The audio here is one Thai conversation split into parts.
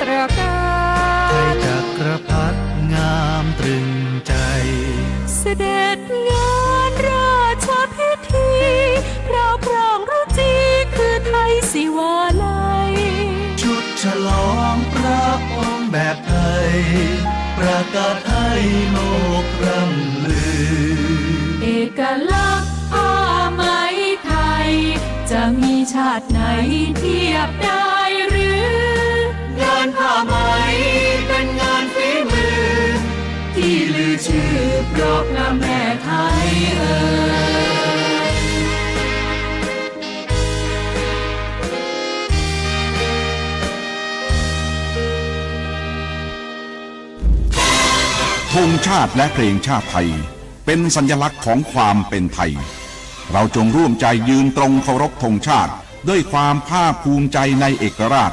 ตระกาไทยรจักรพรรดิงามตรึงใจ เสด็จงานราชพิธีพระพรางรุจีคือไทยสิวาลัย ชุดฉลองพระองค์แบบไทย ประกาศให้โลกร่ำลือ เอกลักษณ์ผ้าไหมไทย จะมีชาติไหนเทียบได้หรืองาน ผ้าไหมเป็นงานฝีมือ ที่ลือชื่อเพราะพระแม่ไทยเอ่ยธงชาติและเพลงชาติไทย เป็นสัญลักษณ์ของความเป็นไทย เราจงร่วมใจยืนตรงเคารพธงชาติ ด้วยความภาคภูมิใจในเอกราช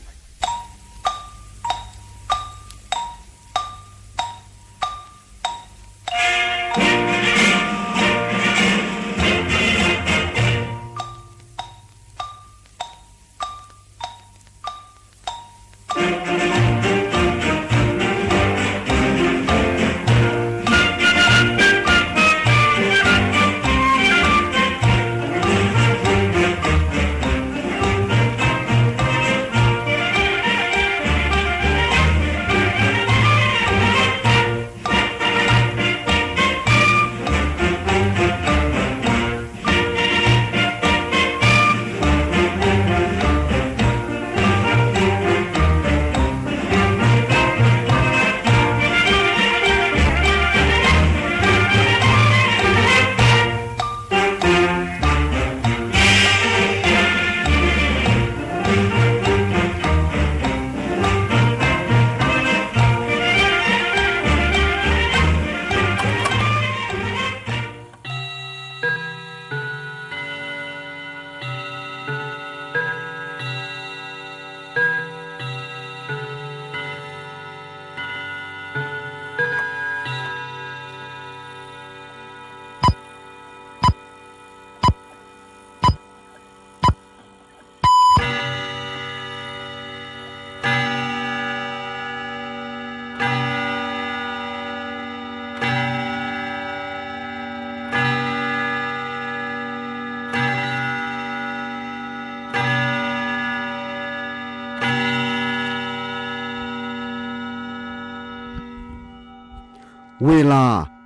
เวลา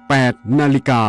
8 นาฬิกา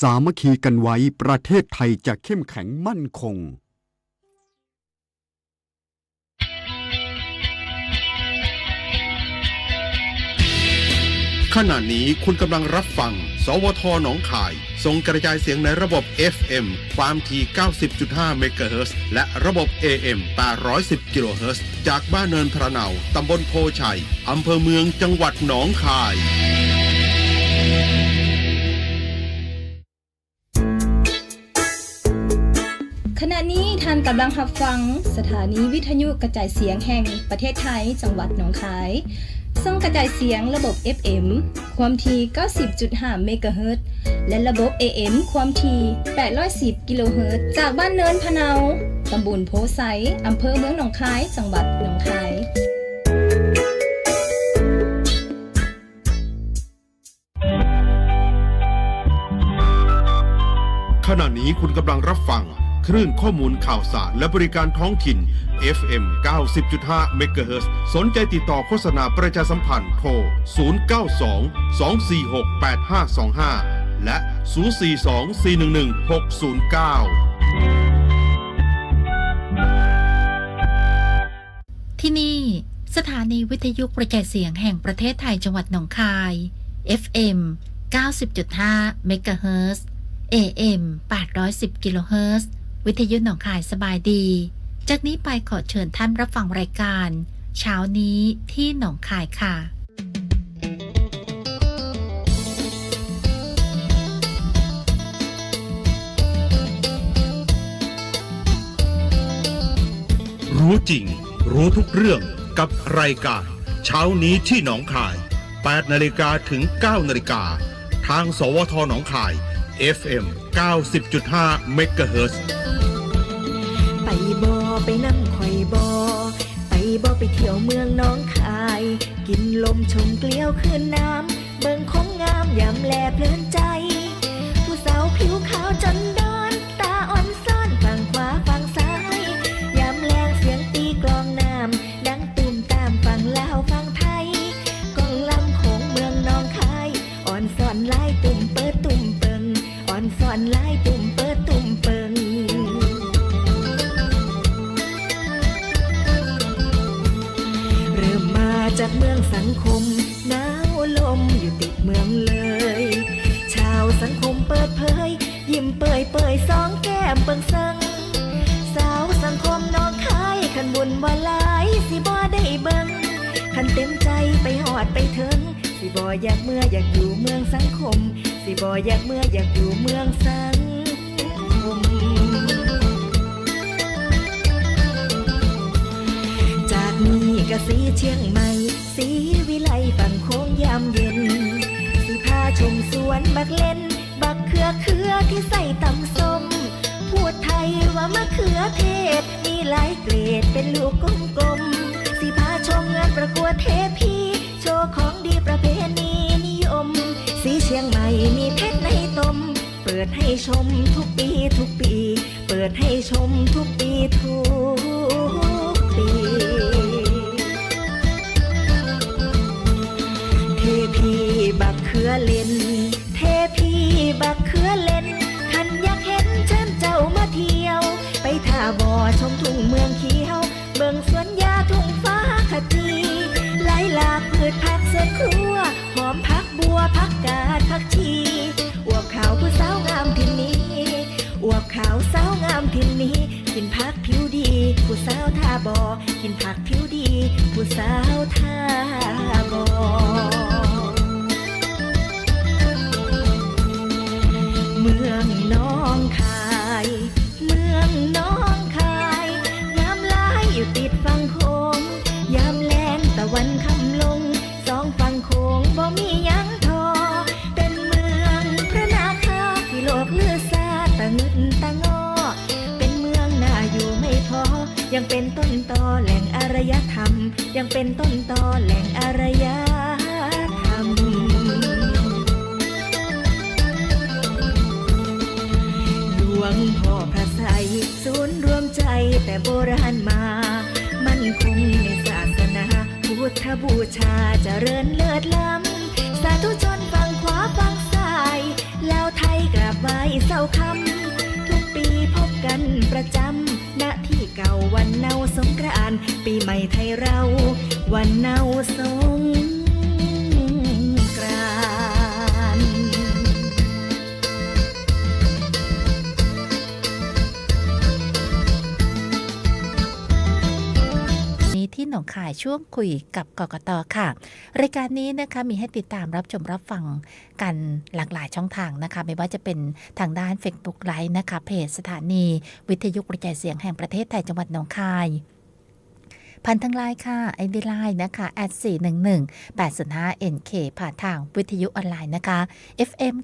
สามัคคีกันไว้ประเทศไทยจะเข้มแข็งมั่นคง ขณะนี้คุณกำลังรับฟัง สวทหนองคาย ส่งกระจายเสียงในระบบ FM ความถี่ 90.5 เมกะเฮิรตซ์และระบบ AM 810 กิโลเฮิรตซ์จากบ้านเนินพระเนาตำบลโพชัยอำเภอเมืองจังหวัดหนองคาย ณะนี้ท่านกำลังรับฟัง สถานีวิทยุกระจายเสียงแห่งประเทศไทย จังหวัดหนองคายส่งกระจายเสียงระบบ FM ความถี่90.5เมกะเฮิรตซ์และระบบ AM ความถี่810กิโลเฮิรตซ์จากบ้านเนินพะเนาตำบลโพไซอำเภอเมืองหนองคาย จังหวัดหนองคายขณะนี้คุณกำลังรับฟัง คลื่นข้อมูลข่าวสารและบริการท้องถิ่น FM 90.5เมกะเฮิรตซ์สนใจติดต่อโฆษณาประชาสัมพันธ์โทร 092 246 8525 และ 042 411 609 ที่นี่ สถานีวิทยุกระจายเสียงแห่งประเทศไทยจังหวัดหนองคาย FM 90.5เมกะเฮิรตซ์ AM 810 กิโลเฮิรตซ์ วิทยุหนองคายสบายดี จากนี้ไปขอเชิญท่านรับฟังรายการ เช้านี้ที่หนองคายค่ะรู้จริง รู้ทุกเรื่องกับรายการ เช้านี้ที่หนองคาย 8 นาฬิกาถึง 9 นาฬิกา ทางสวทหนองคาย FM 90.5 MHz ไปบอไปนั่งคอยบอไปบอไปเที่ยวเมืองน้องคาย กินลมชมเกลียวขึ้นน้ำ จากเมืองสังคมหนาวลมอยู่ติดเมืองเลย ชาวสังคมเปิดเผย ยิ้มเปยเปยสองแก้มเปิงสัง สาวสังคมน้องคายขันบุญว่าลายสิบ่ได้เบิงขันเต็มใจไปหอดไปถึงสิบ่อยากเมื่ออยากอยู่เมืองสังคม สิบ่อยากเมื่ออยากอยู่เมืองสัง เป็นลูกกลมๆสิพาชมงานประกวดเทพีโชว์ของดีประเพณีนิยม สีเชียงใหม่มีเพชรในตม เปิดให้ชมทุกปีทุกปี เปิดให้ชมทุกปีทุกปีเทพีบักเขือเล่น บอกินผักผิวดี ผู้สาวท่าบ่อ โบราณมา มั่นคงในศาสนา พุทธบูชาจเจริญเลิศล้ำ สาธุชนฟังขวาฟังซ้ายลาวไทยกราบไหว้เศร้าคำ ทุกปีพบกันประจำณที่เก่าวันเนาสงกรานต์ปีใหม่ไทยเรา วันเนาส ข่ายช่วงคุยกับกกตค่ะ รายการนี้นะคะมีให้ติดตามรับชมรับฟังกันหลากหลายช่องทางนะคะ ไม่ว่าจะเป็นทางด้าน Facebook ไลฟ์นะคะเพจสถานี วิทยุกระจายเสียงแห่งประเทศไทยจังหวัดหนองคาย พันทางไลน์ค่ะไอดีไลน์นะคะ at 411 805 NK ผ่านทางวิทยุออนไลน์นะคะ FM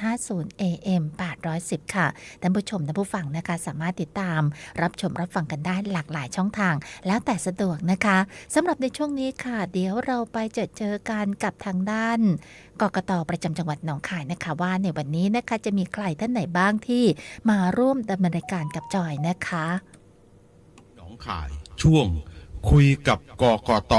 90.50 AM 810 ค่ะท่านผู้ชมท่านผู้ฟังนะคะ สามารถติดตาม รับชมรับฟังกันได้หลากหลายช่องทาง แล้วแต่สะดวกนะคะสำหรับในช่วงนี้ค่ะ เดี๋ยวเราไปเจอเจอกันกับทางด้านกกตประจำจังหวัดหนองคายนะคะว่าในวันนี้นะคะจะมีใครท่านไหนบ้างที่มาร่วมดำเนินรายการกับจอยนะคะ หนองคายช่วง คุยกับกกต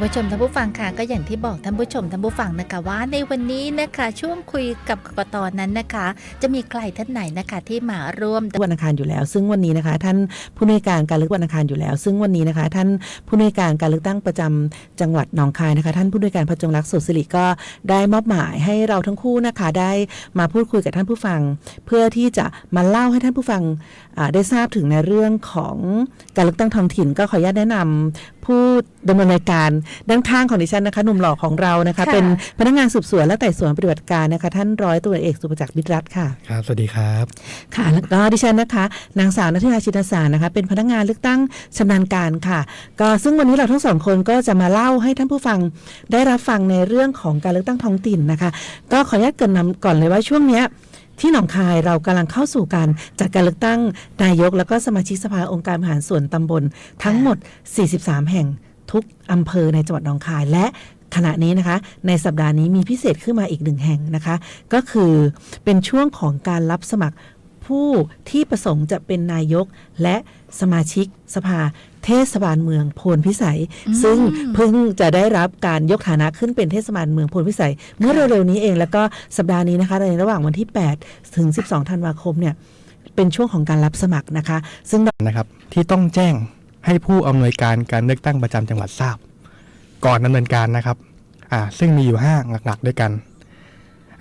านผู้ชมท่านผู้ฟังค่ะก็อย่างที่บอกท่านผู้ชมท่านผู้ฟังนะคะว่าในวันนี้นะคะช่วงคุยกับกกตนั้นนะคะ จะมีใครท่านไหนนะคะที่มาร่วมวันอังคารอยู่แล้ว ซึ่งวันนี้นะคะ ท่านผู้ในวยการการเลือกวันอังคารอยู่แล้ว ซึ่งวันนี้นะคะ ท่านผู้ในวยการการเลือกตั้งประจำจังหวัดหนองคายนะคะ ท่านผู้ในวยการพจงรักษ์สุสิริก็ได้มอบหมายให้เราทั้งคู่นะคะได้มาพูดคุยกับท่านผู้ฟัง เพื่อที่จะมาเล่าให้ท่านผู้ฟังได้ทราบถึงในเรื่องของการเลือกตั้งท้องถิ่น ก็ขออนุญาตแนะนำผู้ดำเนินรายการด้านข้างของดิฉันนะคะหนุ่มหล่อของเรานะคะค่ะเป็นพนักงานสืบสวนและไต่สวนปฏิบัติการนะคะ ท่านร้อยตำรวจเอกสุประจักษ์มิตรรัตน์ค่ะครับสวัสดีครับค่ะแล้วก็ดิฉันนะคะนางสาวนัทยาชินสารนะคะ เป็นพนักงานเลือกตั้งชำนาญการค่ะ ก็ซึ่งวันนี้เราทั้งสองคนก็จะมาเล่าให้ท่านผู้ฟังได้รับฟังในเรื่องของการเลือกตั้งท้องถิ่นนะคะ ก็ขออนุญาตเกรินนำก่อนเลยว่าช่วงเนี้ยที่หนองคายเรากำลังเข้าสู่การจัดการเลือกตั้งนายก แล้วก็สมาชิกสภาองค์การบริหารส่วนตำบล ทั้งหมด 43 แห่ง ทุกอำเภอในจังหวัดหนองคายและขณะนี้นะคะ ในสัปดาห์นี้มีพิเศษขึ้นมาอีกหนึ่งแห่งนะคะ ก็คือเป็นช่วงของการรับสมัครผู้ที่ประสงค์จะเป็นนายกและสมาชิกสภาเทศบาลเมืองโพนพิสัย ซึ่งเพิ่งจะได้รับการยกฐานะขึ้นเป็นเทศบาลเมืองโพนพิสัย เมื่อเร็วๆนี้เองแล้วก็สัปดาห์นี้นะคะในระหว่างวันที่ 8 ถึง 12 ธันวาคมเนี่ยเป็นช่วงของการรับสมัครนะคะ ซึ่งนะครับที่ต้องแจ้ง ให้ผู้อำนวยการการเลือกตั้งประจำจังหวัดทราบ ก่อนดำเนินการนะครับอ่าซึ่งมีอยู่ห้าหลักๆด้วยกัน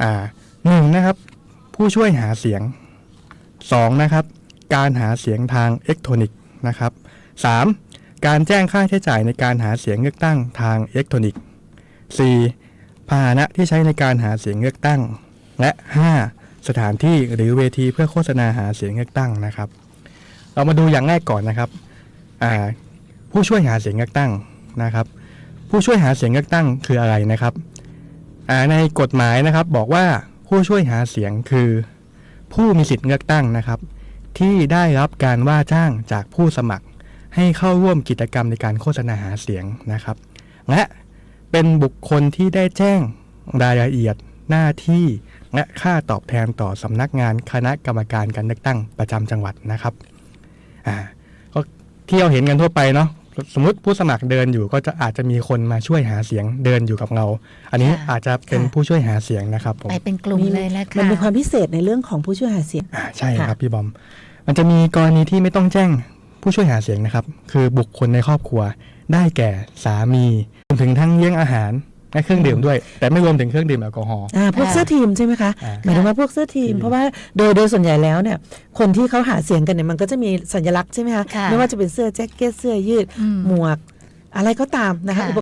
อ่าหนึ่งนะครับ ผู้ช่วยหาเสียงสองนะครับ การหาเสียงทางอิเล็กทรอนิกส์นะครับสามการแจ้งค่าใช้จ่ายในการหาเสียงเลือกตั้งทางอิเล็กทรอนิกส์สี่พาหนะที่ใช้ในการหาเสียงเลือกตั้ง และห้าสถานที่หรือเวทีเพื่อโฆษณาหาเสียงเลือกตั้งนะครับ เรามาดูอย่างแรกก่อนนะครับ ผู้ช่วยหาเสียงเลือกตั้งนะครับ ผู้ช่วยหาเสียงเลือกตั้งคืออะไรนะครับในกฎหมายนะครับบอกว่าผู้ช่วยหาเสียงคือ ผู้มีสิทธิ์เลือกตั้งนะครับ ที่ได้รับการว่าจ้างจากผู้สมัคร ให้เข้าร่วมกิจกรรมในการโฆษณาหาเสียงนะครับ และเป็นบุคคลที่ได้แจ้งรายละเอียดหน้าที่และค่าตอบแทนต่อสำนักงานคณะกรรมการการเลือกตั้งประจำจังหวัดนะครับอ่า ที่เราเห็นกันทั่วไปเนาะสมมติผู้สมัครเดินอยู่ก็จะอาจจะมีคนมาช่วยหาเสียงเดินอยู่กับเรา อันนี้ค่ะอาจจะเป็นค่ะผู้ช่วยหาเสียงนะครับผมไปเป็นกลุ่มเลยแล้วมันค่ะมีความพิเศษในเรื่องของผู้ช่วยหาเสียงอ่าใช่ค่ะครับพี่บอม มันจะมีกรณีที่ไม่ต้องแจ้งผู้ช่วยหาเสียงนะครับ คือบุคคลในครอบครัว ได้แก่สามีรวมถึงทั้งเลี้ยงอาหาร และเครื่องดื่มด้วย แต่ไม่รวมถึงเครื่องดื่มแอลกอฮอล์ อ่าพวกค่ะเสื้อทีมใช่ไหมคะอ่า หมายถึงว่าพวกเสื้อทีมทีม เพราะว่าโดยโดยส่วนใหญ่แล้วเนี่ยคนที่เขาหาเสียงกันเนี่ยมันก็จะมีสัญลักษณ์ใช่ไหมคะค่ะไม่ว่าจะเป็นเสื้อแจ็คเก็ตเสื้อยืดอืมหมวก อะไรก็ตามนะคะ ค่ะอุป